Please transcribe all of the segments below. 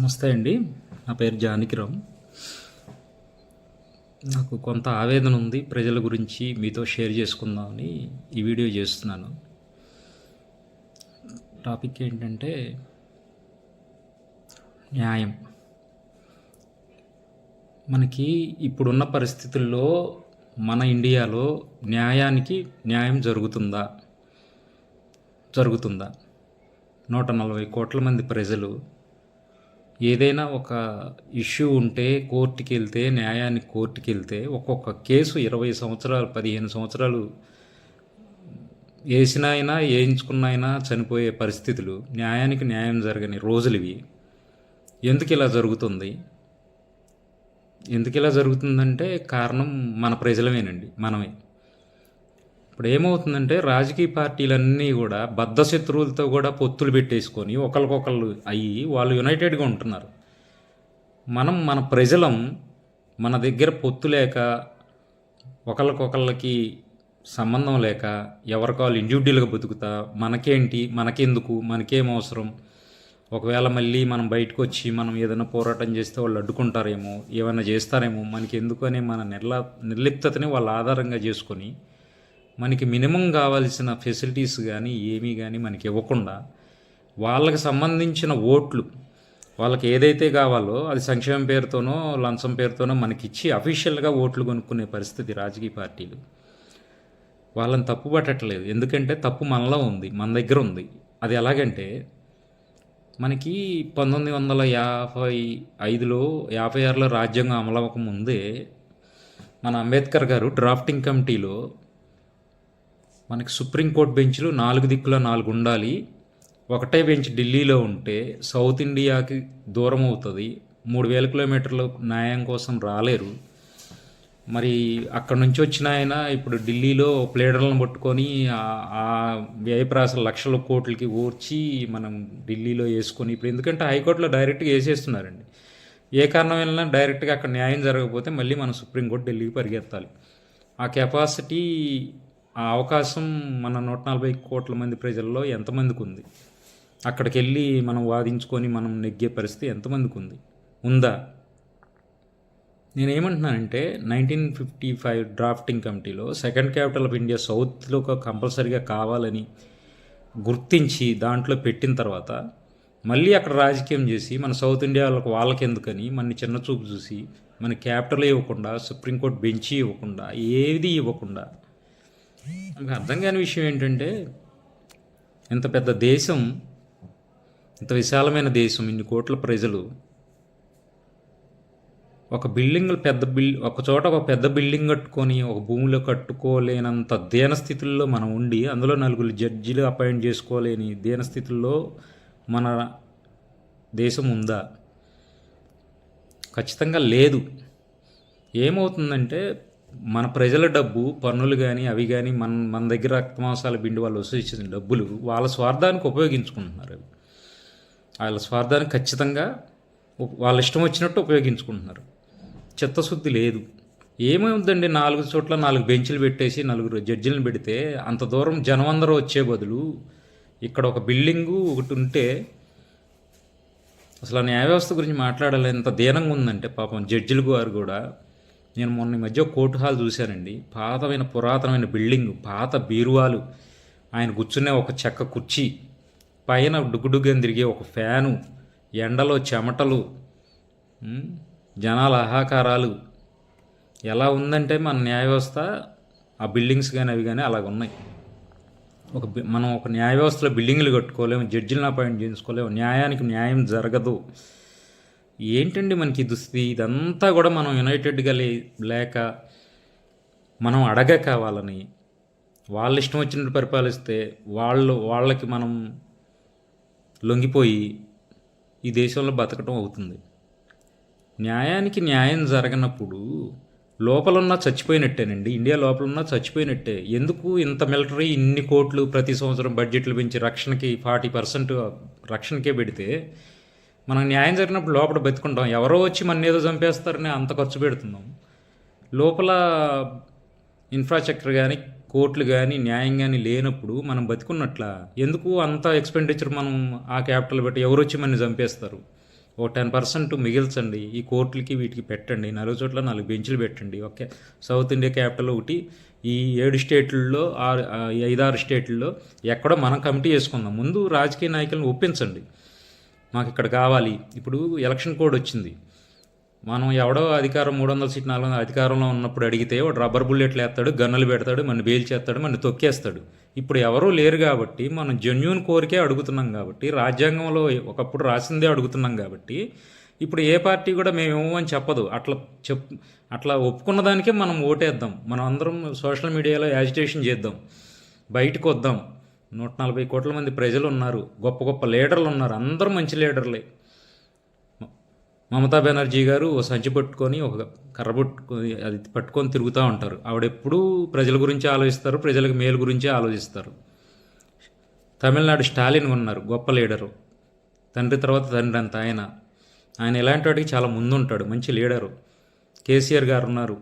నమస్తే అండి. నా పేరు జానకిరామ్. నాకు కొంత ఆవేదన ఉంది ప్రజల గురించి మీతో షేర్ చేసుకుందామని ఈ వీడియో చేస్తున్నాను. టాపిక్ ఏంటంటే న్యాయం. మనకి ఇప్పుడున్న పరిస్థితుల్లో మన ఇండియాలో న్యాయానికి న్యాయం జరుగుతుందా? జరుగుతుందా? నూట నలభై కోట్ల మంది ప్రజలు ఏదైనా ఒక ఇష్యూ ఉంటే కోర్టుకి వెళ్తే న్యాయానికి కోర్టుకి వెళ్తే ఒక్కొక్క కేసు ఇరవై సంవత్సరాలు పదిహేను సంవత్సరాలు వేసిన అయినా వేయించుకున్న అయినా చనిపోయే పరిస్థితులు న్యాయానికి న్యాయం జరగని రోజులు ఇవి. ఎందుకు ఇలా జరుగుతుంది? ఎందుకు ఇలా జరుగుతుందంటే కారణం మన ప్రజలమేనండి మనమే. ఇప్పుడు ఏమవుతుందంటే రాజకీయ పార్టీలన్నీ కూడా బద్ధశత్రువులతో కూడా పొత్తులు పెట్టేసుకొని ఒకరికొకళ్ళు అయ్యి వాళ్ళు యునైటెడ్గా ఉంటున్నారు. మనం మన ప్రజలం మన దగ్గర పొత్తు లేక ఒకరికొకళ్ళకి సంబంధం లేక ఎవరికి వాళ్ళు ఇండివిజువల్గా బతుకుతా మనకేంటి మనకెందుకు మనకేం అవసరం? ఒకవేళ మళ్ళీ మనం బయటకు వచ్చి మనం ఏదైనా పోరాటం చేస్తే వాళ్ళు అడ్డుకుంటారేమో ఏమైనా చేస్తారేమో మనకి ఎందుకు అనే మన నిర్లా నిర్లిప్తతని వాళ్ళ ఆధారంగా చేసుకొని మనకి మినిమం కావాల్సిన ఫెసిలిటీస్ కానీ ఏమీ కానీ మనకి ఇవ్వకుండా వాళ్ళకి సంబంధించిన ఓట్లు వాళ్ళకి ఏదైతే కావాలో అది సంక్షేమం పేరుతోనో లంచం పేరుతోనో మనకి ఇచ్చి అఫీషియల్గా ఓట్లు కొనుక్కునే పరిస్థితి రాజకీయ పార్టీలు. వాళ్ళని తప్పు పట్టట్లేదు. ఎందుకంటే తప్పు మనలో ఉంది మన దగ్గర ఉంది. అది ఎలాగంటే మనకి పంతొమ్మిది వందల యాభై ఐదులో యాభై ఆరులో రాజ్యాంగం అమలవక ముందే మన అంబేద్కర్ గారు డ్రాఫ్టింగ్ కమిటీలో మనకి సుప్రీంకోర్టు బెంచ్లు నాలుగు దిక్కుల నాలుగు ఉండాలి. ఒకటే బెంచ్ ఢిల్లీలో ఉంటే సౌత్ ఇండియాకి దూరం అవుతుంది. మూడు వేల కిలోమీటర్లు న్యాయం కోసం రాలేరు. మరి అక్కడ నుంచి వచ్చిన ఆయన ఇప్పుడు ఢిల్లీలో ప్లేడర్లను పట్టుకొని ఆ- ఆ వ్యయప్రాస లక్షల కోట్లకి ఊర్చి మనం ఢిల్లీలో వేసుకొని ఇప్పుడు ఎందుకంటే హైకోర్టులో డైరెక్ట్గా వేసేస్తున్నారండి. ఏ కారణం వెళ్ళినా డైరెక్ట్గా అక్కడ న్యాయం జరగకపోతే మళ్ళీ మనం సుప్రీంకోర్టు ఢిల్లీకి పరిగెత్తాలి. ఆ కెపాసిటీ ఆ అవకాశం మన నూట నలభై కోట్ల మంది ప్రజల్లో ఎంతమందికి ఉంది అక్కడికి వెళ్ళి మనం వాదించుకొని మనం నెగ్గే పరిస్థితి ఎంతమందికి ఉంది? ఉందా నేనేమంటున్నానంటే నైన్టీన్ ఫిఫ్టీ ఫైవ్ డ్రాఫ్టింగ్ కమిటీలో సెకండ్ క్యాపిటల్ ఆఫ్ ఇండియా సౌత్లో కంపల్సరిగా కంపల్సరీగా కావాలని గుర్తించి దాంట్లో పెట్టిన తర్వాత మళ్ళీ అక్కడ రాజకీయం చేసి మన సౌత్ ఇండియా వాళ్ళకి వాళ్ళకి ఎందుకని మన చిన్న చూపు చూసి మన క్యాపిటల్ ఇవ్వకుండా సుప్రీంకోర్టు బెంచి ఇవ్వకుండా ఏది ఇవ్వకుండా నాకు అర్థం కాని విషయం ఏంటంటే ఇంత పెద్ద దేశం ఇంత విశాలమైన దేశం ఇన్ని కోట్ల ప్రజలు ఒక బిల్డింగ్ పెద్ద బిల్ ఒక చోట ఒక పెద్ద బిల్డింగ్ కట్టుకొని ఒక భూమిలో కట్టుకోలేనంత దీన స్థితుల్లో మనం ఉండి అందులో నలుగురు జడ్జిలు అపాయింట్ చేసుకోలేని దీన స్థితుల్లో మన దేశం ఉందా? ఖచ్చితంగా లేదు. ఏమవుతుందంటే మన ప్రజల డబ్బు పన్నులు కానీ అవి కానీ మన మన దగ్గర రక్తమాంసాల బిండి వాళ్ళు వసూలు ఇచ్చిన డబ్బులు వాళ్ళ స్వార్థానికి ఉపయోగించుకుంటున్నారు అవి. వాళ్ళ స్వార్థానికి ఖచ్చితంగా వాళ్ళ ఇష్టం వచ్చినట్టు ఉపయోగించుకుంటున్నారు. చిత్తశుద్ధి లేదు. ఏమవుతుందండి నాలుగు చోట్ల నాలుగు బెంచ్లు పెట్టేసి నలుగురు జడ్జిలను పెడితే అంత దూరం జనం అందరూ వచ్చే బదులు ఇక్కడ ఒక బిల్డింగు ఒకటి ఉంటే అసలు ఆ న్యాయ వ్యవస్థ గురించి మాట్లాడాలి ఎంత దీనంగా ఉందంటే పాపం జడ్జిలు గారు కూడా నేను మొన్న ఈ మధ్య కోర్టు హాల్ చూశానండి. పాతమైన పురాతనమైన బిల్డింగ్ పాత బీరువాలు. ఆయన కూర్చునే ఒక చెక్క కుర్చీ పైన డుగ్గుడుగ్గని తిరిగే ఒక ఫ్యాను ఎండలో చెమటలు జనాల ఆహాకారాలు ఎలా ఉందంటే మన న్యాయ వ్యవస్థ ఆ బిల్డింగ్స్ కానీ అవి కానీ అలాగ ఉన్నాయి. ఒక మనం ఒక న్యాయ వ్యవస్థలో బిల్డింగ్లు కట్టుకోలేము జడ్జిలను అపాయింట్ చేసుకోలేము న్యాయానికి న్యాయం జరగదు. ఏంటండి మనకి దుస్థితి? ఇదంతా కూడా మనం యునైటెడ్గా లే లేక మనం అడగ కావాలని వాళ్ళ ఇష్టం వచ్చినట్టు పరిపాలిస్తే వాళ్ళు వాళ్ళకి మనం లొంగిపోయి ఈ దేశంలో బతకటం అవుతుంది. న్యాయానికి న్యాయం జరగనప్పుడు లోపలున్నా చచ్చిపోయినట్టేనండి. ఇండియా లోపలున్నా చచ్చిపోయినట్టే. ఎందుకు ఇంత మిలిటరీ ఇన్ని కోట్లు ప్రతి సంవత్సరం బడ్జెట్లు పెంచి రక్షణకి ఫార్టీ పర్సెంట్ రక్షణకే పెడితే మనం న్యాయం జరిగినప్పుడు లోపల బతుకుంటాం. ఎవరో వచ్చి మన ఏదో చంపేస్తారని అంత ఖర్చు పెడుతున్నాం. లోపల ఇన్ఫ్రాస్ట్రక్చర్ కానీ కోర్టులు కానీ న్యాయం కానీ లేనప్పుడు మనం బతుకున్నట్ల ఎందుకు అంత ఎక్స్పెండిచర్ మనం ఆ క్యాపిటల్ పెట్టి ఎవరు వచ్చి మనని చంపేస్తారు? ఓ టెన్ పర్సెంట్ మిగిల్చండి. ఈ కోర్టులకి వీటికి పెట్టండి. నాలుగు చోట్ల నాలుగు బెంచ్లు పెట్టండి. ఓకే. సౌత్ ఇండియా క్యాపిటల్ ఒకటి ఈ ఏడు స్టేట్లలో ఆరు ఐదారు స్టేట్లలో ఎక్కడో మనం కమిటీ చేసుకుందాం ముందు రాజకీయ నాయకులను ఒప్పించండి. మాకు ఇక్కడ కావాలి. ఇప్పుడు ఎలక్షన్ కోడ్ వచ్చింది. మనం ఎవడో అధికారం మూడు వందల సీట్ నాలుగు వందల అధికారంలో ఉన్నప్పుడు అడిగితే వాడు రబ్బర్ బుల్లెట్లు వేస్తాడు గన్నులు పెడతాడు మన బెయిల్ చేస్తాడు మన తొక్కేస్తాడు. ఇప్పుడు ఎవరూ లేరు కాబట్టి మనం జెన్యున్ కోరికే అడుగుతున్నాం కాబట్టి రాజ్యాంగంలో ఒకప్పుడు రాసిందే అడుగుతున్నాం కాబట్టి ఇప్పుడు ఏ పార్టీ కూడా మేము ఇవ్వమని చెప్పదు. అట్లా చెప్ అట్లా ఒప్పుకున్న దానికే మనం ఓటేద్దాం. మనం అందరం సోషల్ మీడియాలో యాజిటేషన్ చేద్దాం. బయటకు వద్దాం నూట నలభై కోట్ల మంది ప్రజలు ఉన్నారు గొప్ప గొప్ప లీడర్లు ఉన్నారు. అందరూ మంచి లీడర్లే. మమతా బెనర్జీ గారు ఓ సంచి పట్టుకొని ఒక కర్ర పట్టుకొని అది పట్టుకొని తిరుగుతూ ఉంటారు. ఆవిడెప్పుడూ ప్రజల గురించి ఆలోచిస్తారు ప్రజలకు మేలు గురించి ఆలోచిస్తారు. తమిళనాడు స్టాలిన్ ఉన్నారు గొప్ప లీడరు. తండ్రి తర్వాత తండ్రి అంత ఆయన. ఆయన ఇలాంటి వాటికి చాలా ముందుంటాడు మంచి లీడరు. కేసీఆర్ గారు ఉన్నారు.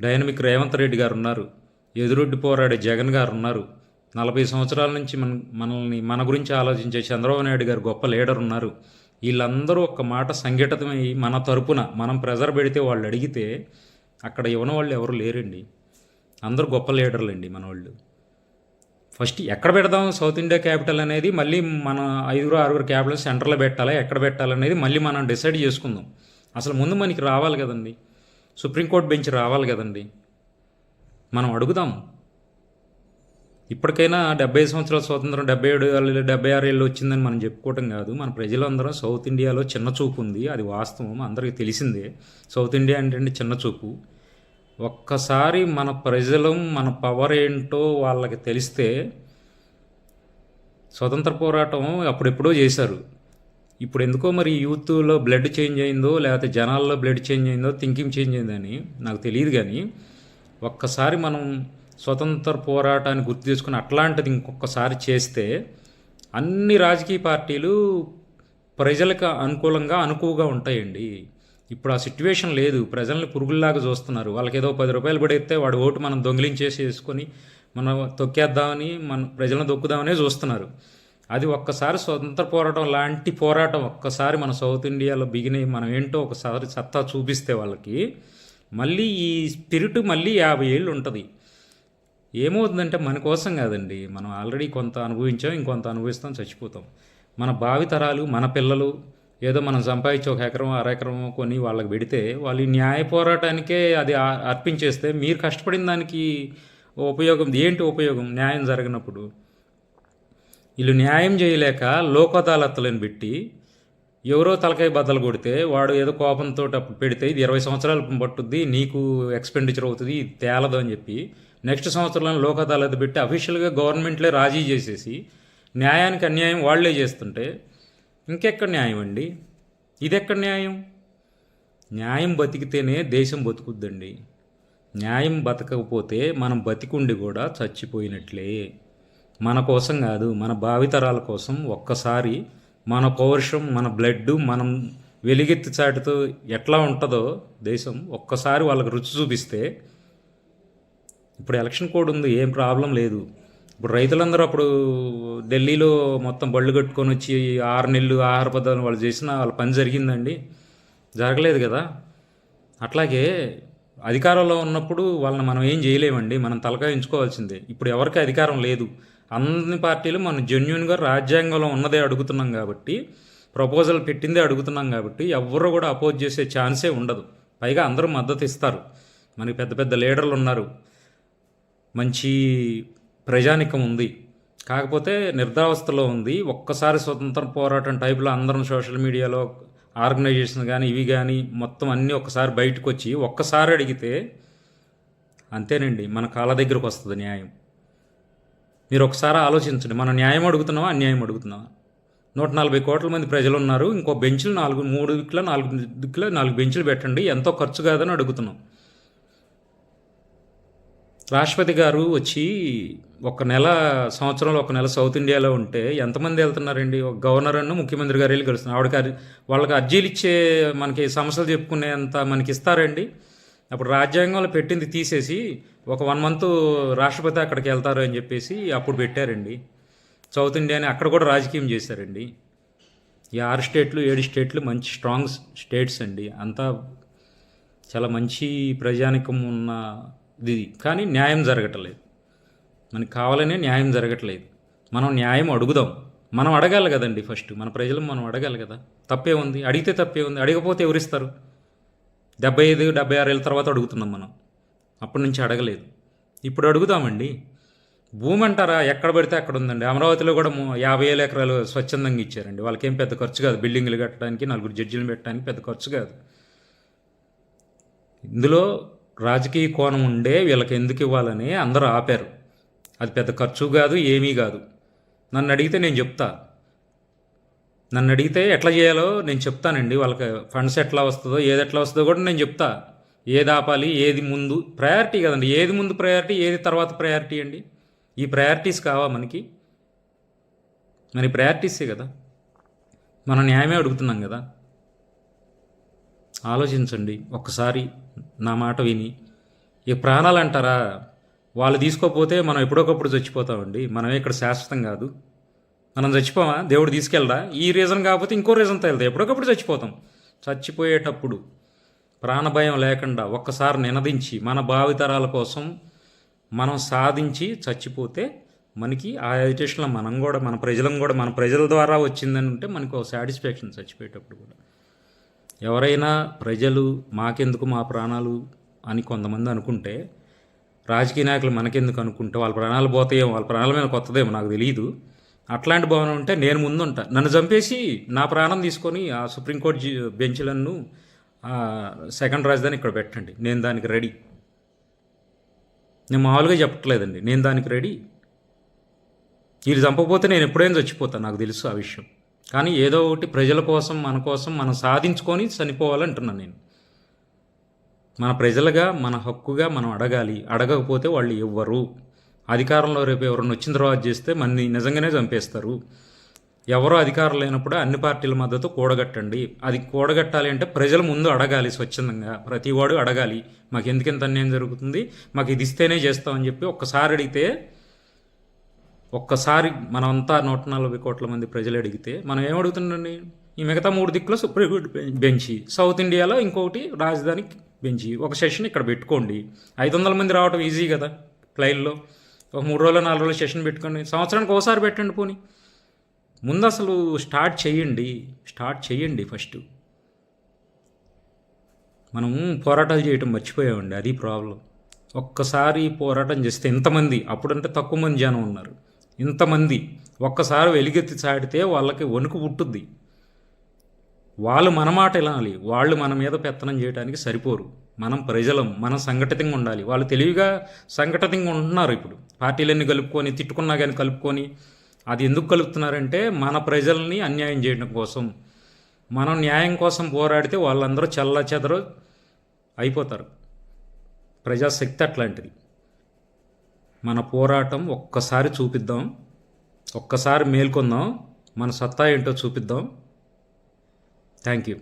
డైనమిక్ రేవంత్ రెడ్డి గారు ఉన్నారు. ఎదురొడ్డి పోరాడే జగన్ గారు ఉన్నారు. నలభై సంవత్సరాల నుంచి మన మనల్ని మన గురించి ఆలోచించే చంద్రబాబు నాయుడు గారు గొప్ప లీడర్ ఉన్నారు. వీళ్ళందరూ ఒక్క మాట సంఘటితమై మన తరపున మనం ప్రెజర్ పెడితే వాళ్ళు అడిగితే అక్కడ ఇవ్వని వాళ్ళు ఎవరు లేరండి. అందరూ గొప్ప లీడర్లండి మన వాళ్ళు ఫస్ట్ ఎక్కడ పెడదాం సౌత్ ఇండియా క్యాపిటల్ అనేది మళ్ళీ మన ఐదుగురు ఆరుగురు క్యాపిటల్ సెంటర్లో పెట్టాలా ఎక్కడ పెట్టాలనేది మళ్ళీ మనం డిసైడ్ చేసుకుందాం. అసలు ముందు మనకి రావాలి కదండి. సుప్రీంకోర్టు బెంచ్ రావాలి కదండి. మనం అడుగుదాం. ఇప్పటికైనా డెబ్బై సంవత్సరాల స్వాతంత్రం డెబ్బై ఏడు ఏళ్ళు డెబ్బై ఆరు ఏళ్ళు వచ్చిందని మనం చెప్పుకోవటం కాదు. మన ప్రజలందరం సౌత్ ఇండియాలో చిన్న చూపు ఉంది. అది వాస్తవం. అందరికీ తెలిసిందే. సౌత్ ఇండియా అంటే చిన్న చూపు. ఒక్కసారి మన ప్రజలు మన పవర్ ఏంటో వాళ్ళకి తెలిస్తే స్వతంత్ర పోరాటం అప్పుడెప్పుడో చేశారు. ఇప్పుడు ఎందుకో మరి యూత్లో బ్లడ్ చేంజ్ అయిందో లేకపోతే జనాల్లో బ్లడ్ చేంజ్ అయిందో థింకింగ్ చేంజ్ అయిందని నాకు తెలియదు కానీ ఒక్కసారి మనం స్వతంత్ర పోరాటాన్ని గుర్తు చేసుకుని అట్లాంటిది ఇంకొకసారి చేస్తే అన్ని రాజకీయ పార్టీలు ప్రజలకు అనుకూలంగా అనుకువగా ఉంటాయండి. ఇప్పుడు ఆ సిట్యువేషన్ లేదు. ప్రజల్ని పురుగుల్లాగా చూస్తున్నారు. వాళ్ళకి ఏదో పది రూపాయలు పడేస్తే వాడు ఓటు మనం దొంగిలించేసి వేసుకొని మనం తొక్కేద్దామని మన ప్రజలను దొక్కుదామనే చూస్తున్నారు. అది ఒక్కసారి స్వతంత్ర పోరాటం లాంటి పోరాటం ఒక్కసారి మన సౌత్ ఇండియాలో బిగిన మనం ఏంటో ఒకసారి సత్తా చూపిస్తే వాళ్ళకి మళ్ళీ ఈ స్పిరిట్ మళ్ళీ యాభై ఏళ్ళు ఉంటుంది. ఏమవుతుందంటే మన కోసం కాదండి. మనం ఆల్రెడీ కొంత అనుభవించాం ఇంకొంత అనుభవిస్తాం చచ్చిపోతాం. మన భావితరాలు మన పిల్లలు ఏదో మనం సంపాదించి ఒక ఎకరం అర ఎకరం కొని వాళ్ళకి పెడితే వాళ్ళు న్యాయ పోరాటానికే అది అర్పించేస్తే మీరు కష్టపడిన దానికి ఉపయోగం ఏంటి ఉపయోగం? న్యాయం జరిగినప్పుడు వీళ్ళు న్యాయం చేయలేక లోక్ పెట్టి ఎవరో తలకాయ బద్దలు కొడితే వాడు ఏదో కోపంతో అప్పుడు పెడితే ఇది ఇరవై సంవత్సరాలు పట్టుద్ది నీకు ఎక్స్పెండిచర్ అవుతుంది ఇది తేలదు అని చెప్పి నెక్స్ట్ సంవత్సరంలో లోక్ అదాలత్ పెట్టి అఫీషియల్గా గవర్నమెంట్లే రాజీ చేసేసి న్యాయానికి అన్యాయం వాళ్ళే చేస్తుంటే ఇంకెక్కడ న్యాయం అండి? ఇది ఎక్కడ న్యాయం? న్యాయం బతికితేనే దేశం బతుకుద్దండి. న్యాయం బతకకపోతే మనం బతికుండి కూడా చచ్చిపోయినట్లే. మన కోసం కాదు మన భావితరాల కోసం ఒక్కసారి మన పౌరుషం మన బ్లడ్ మనం వెలిగెత్తి చాటుతో ఎట్లా ఉంటుందో దేశం ఒక్కసారి వాళ్ళకి రుచి చూపిస్తే ఇప్పుడు ఎలక్షన్ కోడ్ ఉంది ఏం ప్రాబ్లం లేదు. ఇప్పుడు రైతులందరూ అప్పుడు ఢిల్లీలో మొత్తం బళ్ళు కట్టుకొని వచ్చి ఆరు నెలలు ఆహార పదార్థాలు వాళ్ళు చేసిన వాళ్ళ పని జరిగిందండి. జరగలేదు కదా. అట్లాగే అధికారంలో ఉన్నప్పుడు వాళ్ళని మనం ఏం చేయలేమండి మనం తలకాయించుకోవాల్సిందే ఇప్పుడు ఎవరికి అధికారం లేదు. అన్ని పార్టీలు మనం జెన్యున్గా రాజ్యాంగంలో ఉన్నదే అడుగుతున్నాం కాబట్టి ప్రపోజల్ పెట్టిందే అడుగుతున్నాం కాబట్టి ఎవరు కూడా అపోజ్ చేసే ఛాన్సే ఉండదు. పైగా అందరూ మద్దతు ఇస్తారు. మనకి పెద్ద పెద్ద లీడర్లు ఉన్నారు. మంచి ప్రజానికం ఉంది. కాకపోతే నిర్దావస్థలో ఉంది. ఒక్కసారి స్వతంత్ర పోరాటం టైప్లో అందరం సోషల్ మీడియాలో ఆర్గనైజేషన్ కానీ ఇవి కానీ మొత్తం అన్నీ ఒక్కసారి బయటకు వచ్చి ఒక్కసారి అడిగితే అంతేనండి మన కాళ్ళ దగ్గరకు వస్తుంది న్యాయం. మీరు ఒకసారి ఆలోచించండి మనం న్యాయం అడుగుతున్నావా అన్యాయం అడుగుతున్నావా నూట నలభై కోట్ల మంది ప్రజలు ఉన్నారు ఇంకో బెంచ్లు నాలుగు మూడు దిక్కుల నాలుగు దిక్కుల నాలుగు బెంచ్లు పెట్టండి ఎంతో ఖర్చు కాదని అడుగుతున్నాం. రాష్ట్రపతి గారు వచ్చి ఒక నెల సంవత్సరంలో ఒక నెల సౌత్ ఇండియాలో ఉంటే ఎంతమంది వెళ్తున్నారండి? ఒక గవర్నర్ అన్న ముఖ్యమంత్రి గారు వెళ్ళి కలుస్తున్నారు. ఆవిడకి అర్జీ- వాళ్ళకి అర్జీలు ఇచ్చే మనకి సమస్యలు చెప్పుకునేంత మనకి ఇస్తారండి. అప్పుడు రాజ్యాంగంలో పెట్టింది తీసేసి ఒక వన్ మంత్ రాష్ట్రపతి అక్కడికి వెళ్తారు అని చెప్పేసి అప్పుడు పెట్టారండి. సౌత్ ఇండియాని అక్కడ కూడా రాజకీయం చేశారండి. ఈ ఆరు స్టేట్లు ఏడు స్టేట్లు మంచి స్ట్రాంగ్ స్టేట్స్ అండి. అంతా చాలా మంచి ప్రజానికం ఉన్న ఇది కానీ న్యాయం జరగట్లేదు. మనకి కావాలనే న్యాయం జరగట్లేదు. మనం న్యాయం అడుగుదాం. మనం అడగాలి కదండి ఫస్ట్. మన ప్రజలు మనం అడగాలి కదా. తప్పే ఉంది. అడిగితే తప్పే ఉంది. అడగపోతే ఎవరిస్తారు? డెబ్బై ఐదు డెబ్బై ఆరు ఏళ్ళ తర్వాత అడుగుతున్నాం మనం. అప్పటి నుంచి అడగలేదు. ఇప్పుడు అడుగుదామండి. భూమి అంటారా? ఎక్కడ పడితే అక్కడ ఉందండి. అమరావతిలో కూడా యాభై వేల ఎకరాలు స్వచ్ఛందంగా ఇచ్చారండి. వాళ్ళకేం పెద్ద ఖర్చు కాదు. బిల్డింగ్లు కట్టడానికి నలుగురు జడ్జిలు పెట్టడానికి పెద్ద ఖర్చు కాదు. ఇందులో రాజకీయ కోణం ఉండే వీళ్ళకి ఎందుకు ఇవ్వాలని అందరూ ఆపారు. అది పెద్ద ఖర్చు కాదు ఏమీ కాదు. నన్ను అడిగితే నేను చెప్తా. నన్ను అడిగితే ఎట్లా చేయాలో నేను చెప్తానండి. వాళ్ళకి ఫండ్స్ ఎట్లా వస్తుందో ఏది ఎట్లా వస్తుందో కూడా నేను చెప్తా. ఏది ఆపాలి ఏది ముందు ప్రయారిటీ కదండి. ఏది ముందు ప్రయారిటీ ఏది తర్వాత ప్రయారిటీ అండి? ఈ ప్రయారిటీస్ కావా మనకి? మరి ప్రయారిటీసే కదా. మనం న్యాయమే అడుగుతున్నాం కదా. ఆలోచించండి. ఒక్కసారి నా మాట విని. ఈ ప్రాణాలు అంటారా వాళ్ళు తీసుకోపోతే మనం ఎప్పుడొకప్పుడు చచ్చిపోతామండి. మనమే ఇక్కడ శాశ్వతం కాదు. మనం చచ్చిపోమా? దేవుడు తీసుకెళ్ళడా ఈ రీజన్ కాకపోతే ఇంకో రీజన్తో వెళ్తాం ఎప్పుడొకప్పుడు చచ్చిపోతాం. చచ్చిపోయేటప్పుడు ప్రాణభయం లేకుండా ఒక్కసారి నినదించి మన భావితరాల కోసం మనం సాధించి చచ్చిపోతే మనకి ఆ ఎడ్యుకేషన్లో మనం కూడా మన ప్రజలం కూడా మన ప్రజల ద్వారా వచ్చిందని ఉంటే మనకు సాటిస్ఫాక్షన్ చచ్చిపోయేటప్పుడు కూడా. ఎవరైనా ప్రజలు మాకెందుకు మా ప్రాణాలు అని కొంతమంది అనుకుంటే రాజకీయ నాయకులు మనకెందుకు అనుకుంటే వాళ్ళ ప్రాణాలు పోతాయేమో వాళ్ళ ప్రాణాల మీద కొత్తదేమో నాకు తెలియదు అట్లాంటి భవనం ఉంటే నేను ముందుంటా. నన్ను చంపేసి నా ప్రాణం తీసుకొని ఆ సుప్రీంకోర్టు బెంచ్లను సెకండ్ రాజధాని ఇక్కడ పెట్టండి. నేను దానికి రెడీ. నేను మామూలుగా చెప్పట్లేదండి. నేను దానికి రెడీ. వీళ్ళు చంపకపోతే నేను ఎప్పుడైనా చచ్చిపోతాను నాకు తెలుసు ఆ విషయం. కానీ ఏదో ఒకటి ప్రజల కోసం మన కోసం మనం సాధించుకొని చనిపోవాలంటున్నాను నేను. మన ప్రజలుగా మన హక్కుగా మనం అడగాలి. అడగకపోతే వాళ్ళు ఇవ్వరు అధికారంలో రేపు ఎవరైనా వచ్చిన తర్వాత చేస్తే మనని నిజంగానే చంపేస్తారు. ఎవరో అధికారం లేనప్పుడు అన్ని పార్టీల మద్దతు కూడగట్టండి. అది కూడగట్టాలి అంటే ప్రజల ముందు అడగాలి స్వచ్ఛందంగా. ప్రతివాడు అడగాలి. మాకు ఎందుకింత అన్యాయం జరుగుతుంది? మాకు ఇది ఇస్తేనే చేస్తామని చెప్పి ఒక్కసారి అడిగితే ఒక్కసారి మనమంతా నూట నలభై కోట్ల మంది ప్రజలు అడిగితే మనం ఏమడుగుతుండండి ఈ మిగతా మూడు దిక్కులో సుప్రీంకోర్టు బెంచి. సౌత్ ఇండియాలో ఇంకొకటి రాజధాని బెంచి. ఒక సెషన్ ఇక్కడ పెట్టుకోండి. ఐదు వందల మంది రావటం ఈజీ కదా ఫ్లైల్లో ఒక మూడు రోజులు నాలుగు రోజులు సెషన్ పెట్టుకోండి. సంవత్సరానికి ఒకసారి పెట్టండి పోనీ. ముందు అసలు స్టార్ట్ చేయండి. స్టార్ట్ చేయండి ఫస్ట్ మనం పోరాటాలు చేయటం మర్చిపోయామండి. అది ప్రాబ్లం ఒక్కసారి పోరాటం చేస్తే ఇంతమంది అప్పుడంటే తక్కువ మంది జనం ఉన్నారు. ఇంతమంది ఒక్కసారి వెలుగెత్తి చాటితే వాళ్ళకి వణుకు పుట్టుద్ది. వాళ్ళు మన మాట వినాలి. వాళ్ళు మన మీద పెత్తనం చేయడానికి సరిపోరు. మనం ప్రజలం మనం సంఘటితంగా ఉండాలి. వాళ్ళు తెలివిగా సంఘటితంగా ఉంటున్నారు ఇప్పుడు. పార్టీలన్నీ కలుపుకొని తిట్టుకున్నా కానీ కలుపుకొని అది ఎందుకు కలుపుతున్నారంటే మన ప్రజల్ని అన్యాయం చేయడం కోసం. మనం న్యాయం కోసం పోరాడితే వాళ్ళందరూ చల్ల చెదరు అయిపోతారు. ప్రజాశక్తి అట్లాంటిది. మన పోరాటం ఒక్కసారి చూపిద్దాం. ఒక్కసారి మేల్కొందాం. మన సత్తా ఏంటో చూపిద్దాం. Thank you